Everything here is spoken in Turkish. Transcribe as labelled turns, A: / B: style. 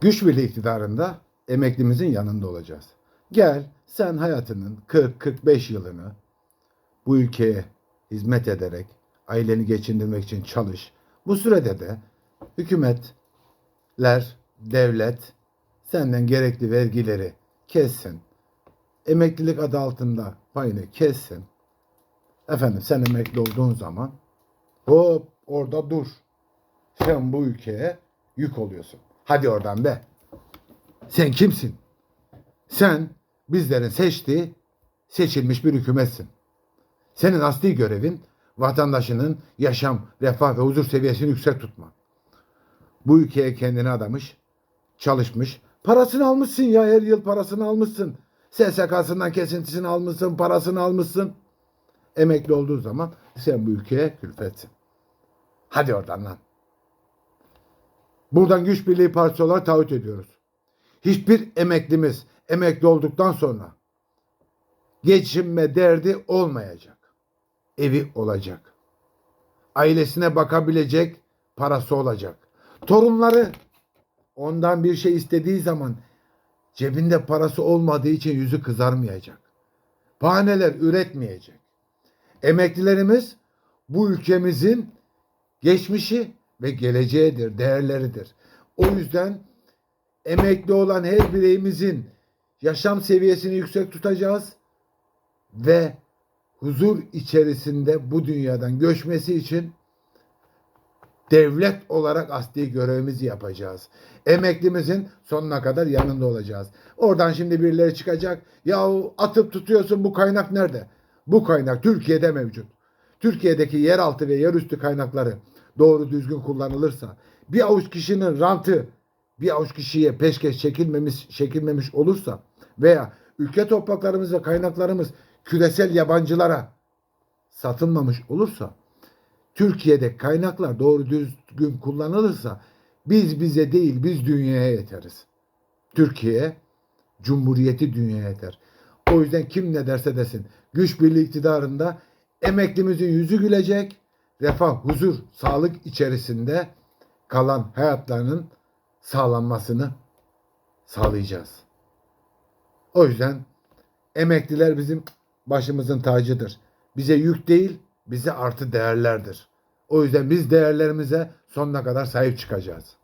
A: Güç birliği iktidarında emeklimizin yanında olacağız. Gel sen hayatının 40-45 yılını bu ülkeye hizmet ederek aileni geçindirmek için çalış. Bu sürede de hükümetler, devlet senden gerekli vergileri kessin. Emeklilik adı altında payını kessin. Efendim sen emekli olduğun zaman hop orada dur. Sen bu ülkeye yük oluyorsun. Hadi oradan be. Sen kimsin? Sen bizlerin seçtiği, seçilmiş bir hükümetsin. Senin asli görevin vatandaşının yaşam, refah ve huzur seviyesini yüksek tutmak. Bu ülkeye kendini adamış, çalışmış. Parasını almışsın ya her yıl parasını almışsın. SSK'sından kesintisini almışsın, parasını almışsın. Emekli olduğu zaman sen bu ülkeye külfetsin. Hadi oradan lan. Buradan Güç Birliği Partisi olarak taahhüt ediyoruz. Hiçbir emeklimiz emekli olduktan sonra geçinme derdi olmayacak. Evi olacak. Ailesine bakabilecek parası olacak. Torunları ondan bir şey istediği zaman cebinde parası olmadığı için yüzü kızarmayacak. Bahaneler üretmeyecek. Emeklilerimiz bu ülkemizin geçmişi ve geleceğidir, değerleridir. O yüzden emekli olan her bireyimizin yaşam seviyesini yüksek tutacağız ve huzur içerisinde bu dünyadan göçmesi için devlet olarak asli görevimizi yapacağız. Emeklimizin sonuna kadar yanında olacağız. Oradan şimdi birileri çıkacak. Yahu atıp tutuyorsun bu kaynak nerede? Bu kaynak Türkiye'de mevcut. Türkiye'deki yeraltı ve yerüstü kaynakları doğru düzgün kullanılırsa bir avuç kişinin rantı bir avuç kişiye peşkeş çekilmemiş, çekilmemiş olursa veya ülke topraklarımız ve kaynaklarımız küresel yabancılara satılmamış olursa Türkiye'de kaynaklar doğru düzgün kullanılırsa biz bize değil biz dünyaya yeteriz. Türkiye Cumhuriyeti dünyaya yeter. O yüzden kim ne derse desin güç birliği iktidarında emeklimizin yüzü gülecek, refah, huzur, sağlık içerisinde kalan hayatlarının sağlanmasını sağlayacağız. O yüzden emekliler bizim başımızın tacıdır. Bize yük değil, bize artı değerlerdir. O yüzden biz değerlerimize sonuna kadar sahip çıkacağız.